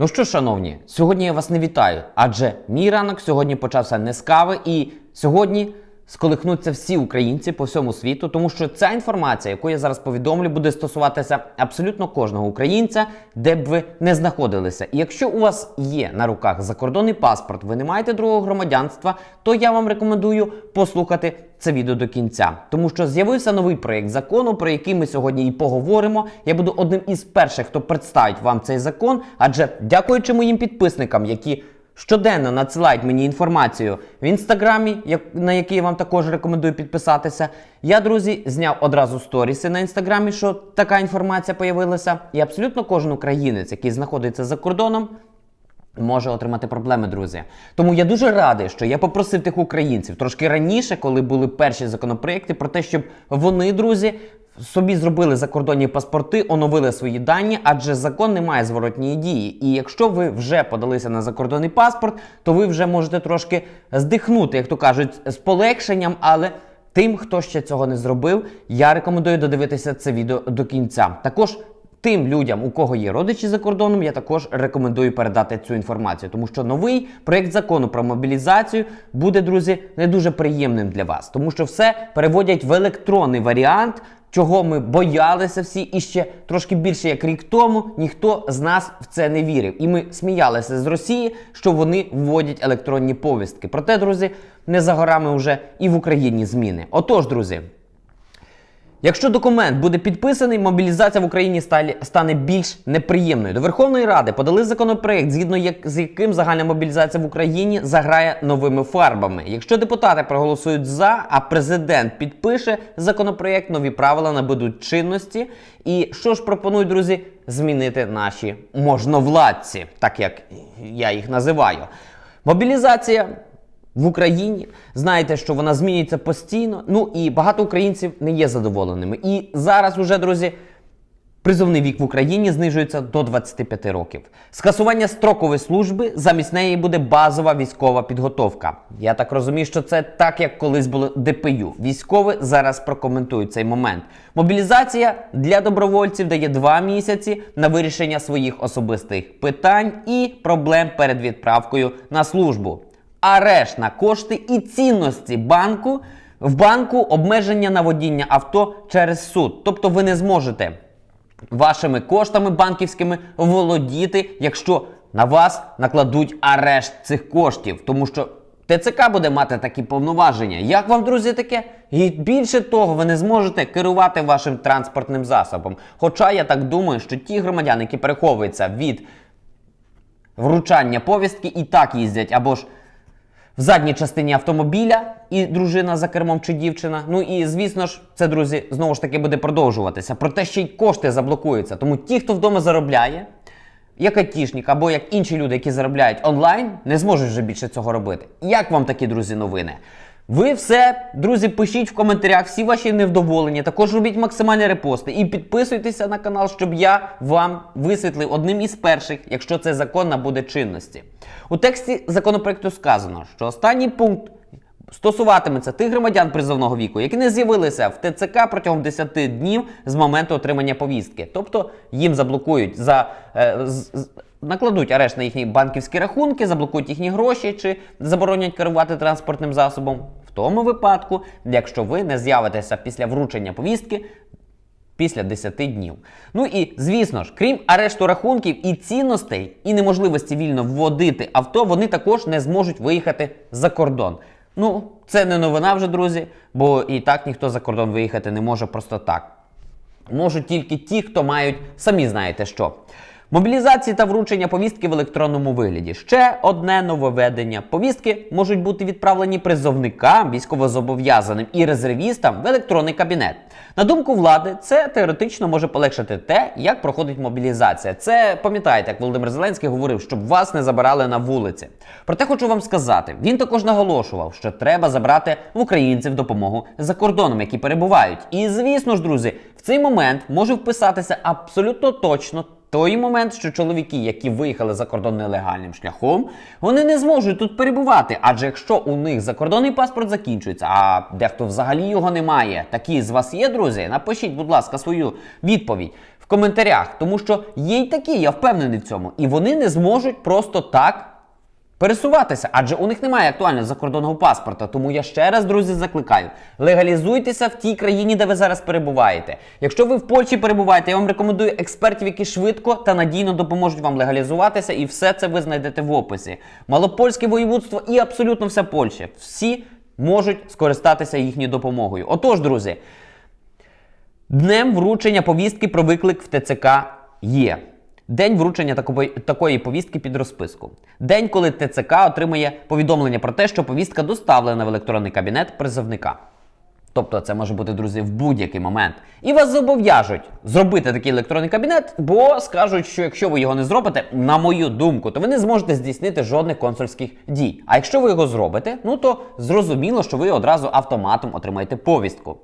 Ну що, шановні, сьогодні я вас не вітаю, адже мій ранок сьогодні почався не з кави, і сьогодні сколихнуться всі українці по всьому світу, тому що ця інформація, яку я зараз повідомлю, буде стосуватися абсолютно кожного українця, де б ви не знаходилися. І якщо у вас є на руках закордонний паспорт, ви не маєте другого громадянства, то я вам рекомендую послухати це відео до кінця, тому що з'явився новий проєкт закону, про який ми сьогодні і поговоримо. Я буду одним із перших, хто представить вам цей закон, адже дякуючи моїм підписникам, які щоденно надсилають мені інформацію в інстаграмі, на який я вам також рекомендую підписатися. Я, друзі, зняв одразу сторіси на інстаграмі, що така інформація появилася. І абсолютно кожен українець, який знаходиться за кордоном, може отримати проблеми, друзі. Тому я дуже радий, що я попросив тих українців трошки раніше, коли були перші законопроекти, про те, щоб вони, друзі, собі зробили закордонні паспорти, оновили свої дані, адже закон не має зворотньої дії. І якщо ви вже подалися на закордонний паспорт, то ви вже можете трошки здихнути, як то кажуть, з полегшенням, але. Тим, хто ще цього не зробив, я рекомендую додивитися це відео до кінця. Також Тим людям, у кого є родичі за кордоном, я також рекомендую передати цю інформацію, тому що новий проєкт закону про мобілізацію буде, друзі, не дуже приємним для вас, тому що все переводять в електронний варіант. Чого ми боялися всі, і ще трошки більше як рік тому ніхто з нас в це не вірив. І ми сміялися з Росії, що вони вводять електронні повістки. Проте, друзі, не за горами вже і в Україні зміни. Отож, друзі, Якщо документ буде підписаний, мобілізація в Україні стане більш неприємною. До Верховної Ради подали законопроект, згідно як, з яким загальна мобілізація в Україні заграє новими фарбами. Якщо депутати проголосують за, а президент підпише законопроект, нові правила набудуть чинності. І що ж пропонують, друзі, змінити наші можновладці, так як я їх називаю. Мобілізація в Україні. Знаєте, що вона змінюється постійно. Ну і багато українців не є задоволеними. І зараз уже, друзі. Призовний вік в Україні знижується до 25 років. Скасування строкової служби замість неї буде базова військова підготовка. Я так розумію, що це так, як колись було ДПЮ. Військові зараз прокоментують цей момент. Мобілізація для добровольців дає два місяці на вирішення своїх особистих питань і проблем перед відправкою на службу. Арешт на кошти і цінності банку в банку обмеження на водіння авто через суд. Тобто ви не зможете вашими коштами банківськими володіти, якщо на вас накладуть арешт цих коштів, тому що. ТЦК буде мати такі повноваження. Як вам, друзі, таке? І більше того, ви не зможете керувати вашим транспортним засобом. Хоча я так думаю, що ті громадяни, які переховуються від вручання повістки, і так їздять або ж в задній частині автомобіля і дружина за кермом чи дівчина. Ну і звісно ж, це, друзі, знову ж таки буде продовжуватися. Проте ще й кошти заблокуються. Тому ті, хто вдома заробляє, як айтішник або як інші люди, які заробляють онлайн, не зможуть вже більше цього робити. Як вам такі друзі новини? Ви все, друзі, пишіть в коментарях всі ваші невдоволення. Також робіть максимальні репости і підписуйтеся на канал, щоб я вам висвітлив одним із перших, якщо цей закон набуде чинності. У тексті законопроекту сказано, що останній пункт стосуватиметься тих громадян призовного віку, які не з'явилися в ТЦК протягом 10 днів з моменту отримання повістки. Тобто їм заблокують за е, з- накладуть арешт на їхні банківські рахунки, заблокують їхні гроші чи заборонять керувати транспортним засобом. Тому випадку, якщо ви не з'явитеся після вручення повістки після 10 днів. Ну і звісно ж, крім арешту рахунків і цінностей, і неможливості вільно вводити авто, вони також не зможуть виїхати за кордон. Ну, це не новина вже, друзі, бо і так ніхто за кордон виїхати не може просто так. Можуть тільки ті, хто мають самі знаєте що. Мобілізації та вручення повістки в електронному вигляді. Ще одне нововведення. Повістки можуть бути відправлені призовникам, військовозобов'язаним і резервістам в електронний кабінет. На думку влади, це теоретично може полегшити те, як проходить мобілізація. Це пам'ятаєте, як Володимир Зеленський говорив, щоб вас не забирали на вулиці. Проте хочу вам сказати, він також наголошував, що треба забрати в українців допомогу за кордоном, які перебувають. І звісно ж, друзі, в цей момент може вписатися абсолютно точно. Той момент, що чоловіки, які виїхали за кордон нелегальним шляхом, вони не зможуть тут перебувати. Адже якщо у них закордонний паспорт закінчується, а дехто взагалі його не має, такі з вас є, друзі, напишіть, будь ласка, свою відповідь в коментарях, тому що є й такі, я впевнений в цьому, і вони не зможуть просто так пересуватися, адже у них немає актуального закордонного паспорта. Тому я ще раз, друзі, закликаю: легалізуйтеся в тій країні, де ви зараз перебуваєте. Якщо ви в Польщі перебуваєте, я вам рекомендую експертів, які швидко та надійно допоможуть вам легалізуватися, і все це ви знайдете в описі. Малопольське воєводство і абсолютно вся Польща. Всі можуть скористатися їхньою допомогою. Отож, друзі. Днем вручення повістки про виклик в ТЦК є. День вручення такої, повістки під розписку. День, коли ТЦК отримує повідомлення про те, що повістка доставлена в електронний кабінет призовника. Тобто це може бути, друзі, в будь-який момент. І вас зобов'яжуть зробити такий електронний кабінет, бо скажуть, що якщо ви його не зробите, на мою думку, то ви не зможете здійснити жодних консульських дій. А якщо ви його зробите, ну то зрозуміло, що ви одразу автоматом отримаєте повістку.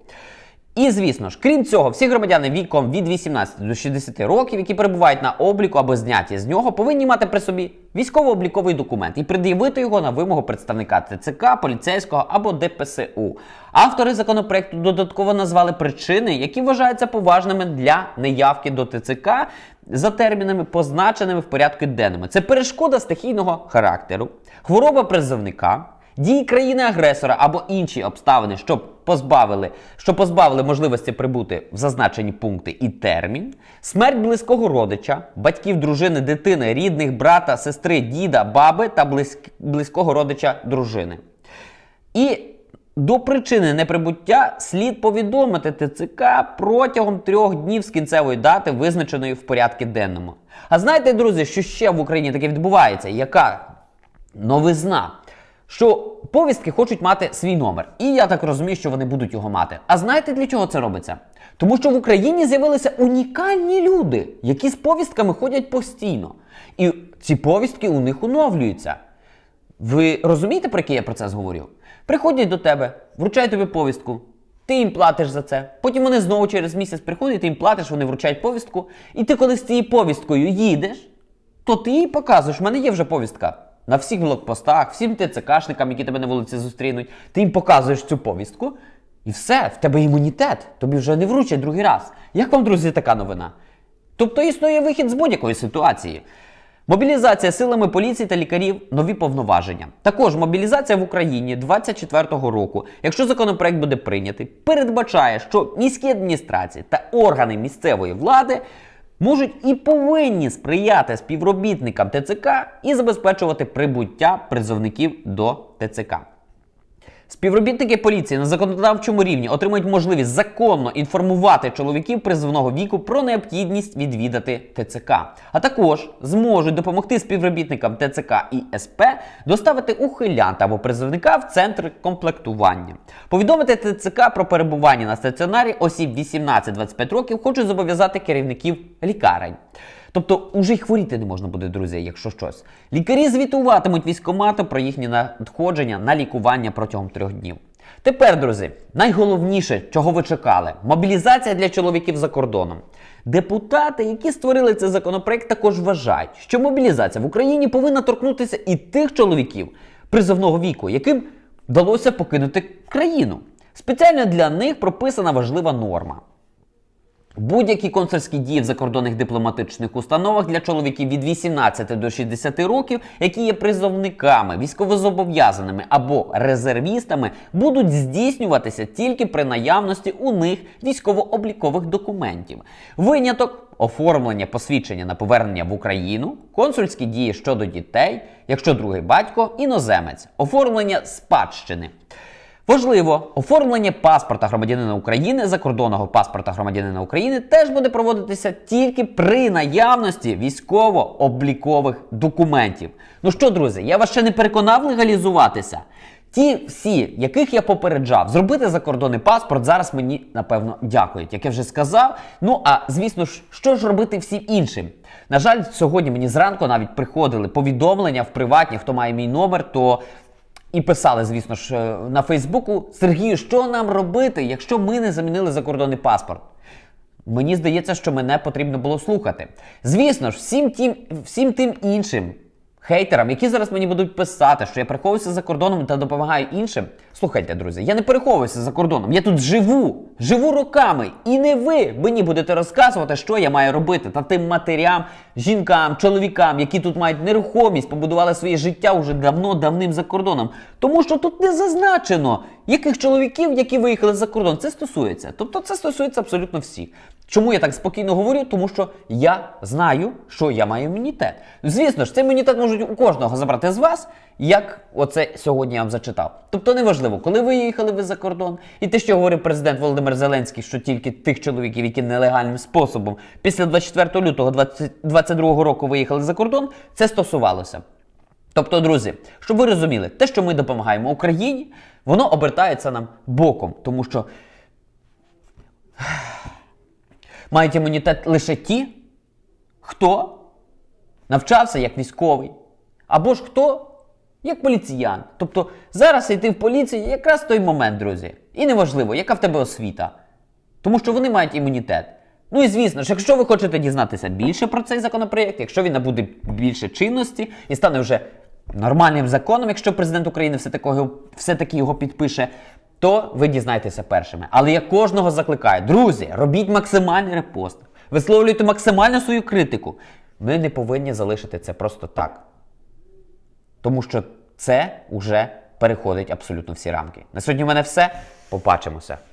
І звісно ж, крім цього, всі громадяни віком від 18 до 60 років, які перебувають на обліку або зняті з нього, повинні мати при собі військово-обліковий документ і пред'явити його на вимогу представника ТЦК, поліцейського або ДПСУ. Автори законопроекту додатково назвали причини, які вважаються поважними для неявки до ТЦК за термінами, позначеними в порядку денному. Це перешкода стихійного характеру, хвороба призовника. Дії країни-агресора або інші обставини, що позбавили, що позбавили можливості прибути в зазначені пункти і термін, смерть близького родича, батьків, дружини, дитини, рідних, брата, сестри, діда, баби та близьк- близького родича дружини. І до причини неприбуття слід повідомити ТЦК протягом трьох днів з кінцевої дати, визначеної в порядку денному. А знаєте, друзі, що ще в Україні таке відбувається? Яка новизна? Що повістки хочуть мати свій номер. І я так розумію, що вони будуть його мати. А знаєте для чого це робиться? Тому що в Україні з'явилися унікальні люди, які з повістками ходять постійно. І ці повістки у них оновлюються. Ви розумієте, про який я процес говорю? Приходять до тебе, вручають тобі повістку, ти їм платиш за це. Потім вони знову через місяць приходять, ти їм платиш, вони вручають повістку. І ти, коли з цією повісткою їдеш, то ти їй показуєш, в мене є вже повістка. На всіх блокпостах, всім ТЦКшникам, які тебе на вулиці зустрінуть, ти їм показуєш цю повістку, і все, в тебе імунітет, тобі вже не вручать другий раз. Як вам, друзі, така новина? Тобто існує вихід з будь-якої ситуації. Мобілізація силами поліції та лікарів нові повноваження. Також мобілізація в Україні 24-го року, якщо законопроект буде прийнятий, передбачає, що міські адміністрації та органи місцевої влади можуть і повинні сприяти співробітникам ТЦК і забезпечувати прибуття призовників до ТЦК. Співробітники поліції на законодавчому рівні отримають можливість законно інформувати чоловіків призовного віку про необхідність відвідати ТЦК, а також зможуть допомогти співробітникам ТЦК і СП доставити ухилянта або призовника в центр комплектування. Повідомити ТЦК про перебування на стаціонарі осіб 18-25 років хочуть зобов'язати керівників лікарень. Тобто уже й хворіти не можна буде, друзі, якщо щось. Лікарі звітуватимуть військомату про їхні надходження на лікування протягом трьох днів. Тепер, друзі, найголовніше, чого ви чекали мобілізація для чоловіків за кордоном. Депутати, які створили цей законопроект, також вважають, що мобілізація в Україні повинна торкнутися і тих чоловіків призовного віку, яким вдалося покинути країну. Спеціально для них прописана важлива норма. Будь-які консульські дії в закордонних дипломатичних установах для чоловіків від 18 до 60 років, які є призовниками, військовозобов'язаними або резервістами, будуть здійснюватися тільки при наявності у них військово-облікових документів. Виняток оформлення посвідчення на повернення в Україну, консульські дії щодо дітей, якщо другий батько іноземець, оформлення спадщини. Важливо, оформлення паспорта громадянина України, закордонного паспорта громадянина України теж буде проводитися тільки при наявності військово-облікових документів. Ну що, друзі, я вас ще не переконав легалізуватися. Ті всі, яких я попереджав, зробити закордонний паспорт, зараз мені напевно дякують, як я вже сказав. Ну а звісно ж, що ж робити всім іншим? На жаль, сьогодні мені зранку навіть приходили повідомлення в приватні, хто має мій номер, то і писали, звісно ж, е, на Фейсбуку: Сергію, що нам робити, якщо ми не замінили закордонний паспорт? Мені здається, що мене потрібно було слухати. Звісно ж, всім тим, всім тим іншим, хейтерам, які зараз мені будуть писати, що я переховуюся за кордоном та допомагаю іншим. Слухайте, друзі, я не переховуюся за кордоном, я тут живу, живу роками. І не ви мені будете розказувати, що я маю робити. Та тим матерям, жінкам, чоловікам, які тут мають нерухомість, побудували своє життя уже давно, давним за кордоном. Тому що тут не зазначено, яких чоловіків, які виїхали за кордон. Це стосується. Тобто це стосується абсолютно всіх. Чому я так спокійно говорю? Тому що я знаю, що я маю імунітет. Звісно ж, цей імунітет можуть у кожного забрати з вас, як оце сьогодні я вам зачитав. Тобто неважливо, коли ви їхали ви за кордон, і те, що говорив президент Володимир Зеленський, що тільки тих чоловіків, які нелегальним способом після 24 лютого 2022 року виїхали за кордон, це стосувалося. Тобто, друзі, щоб ви розуміли, те, що ми допомагаємо Україні, воно обертається нам боком, тому що мають імунітет лише ті, хто навчався як військовий, або ж хто як поліціян. Тобто зараз йти в поліцію якраз той момент, друзі. І неважливо, яка в тебе освіта. Тому що вони мають імунітет. Ну і звісно ж, якщо ви хочете дізнатися більше про цей законопроєкт, якщо він набуде більше чинності і стане вже нормальним законом, якщо президент України все-таки його, все-таки його підпише, то ви дізнаєтеся першими. Але я кожного закликаю, друзі, робіть максимальний репост, висловлюйте максимально свою критику. Ми не повинні залишити це просто так. Тому що це вже переходить абсолютно всі рамки. На сьогодні в мене все. Побачимося.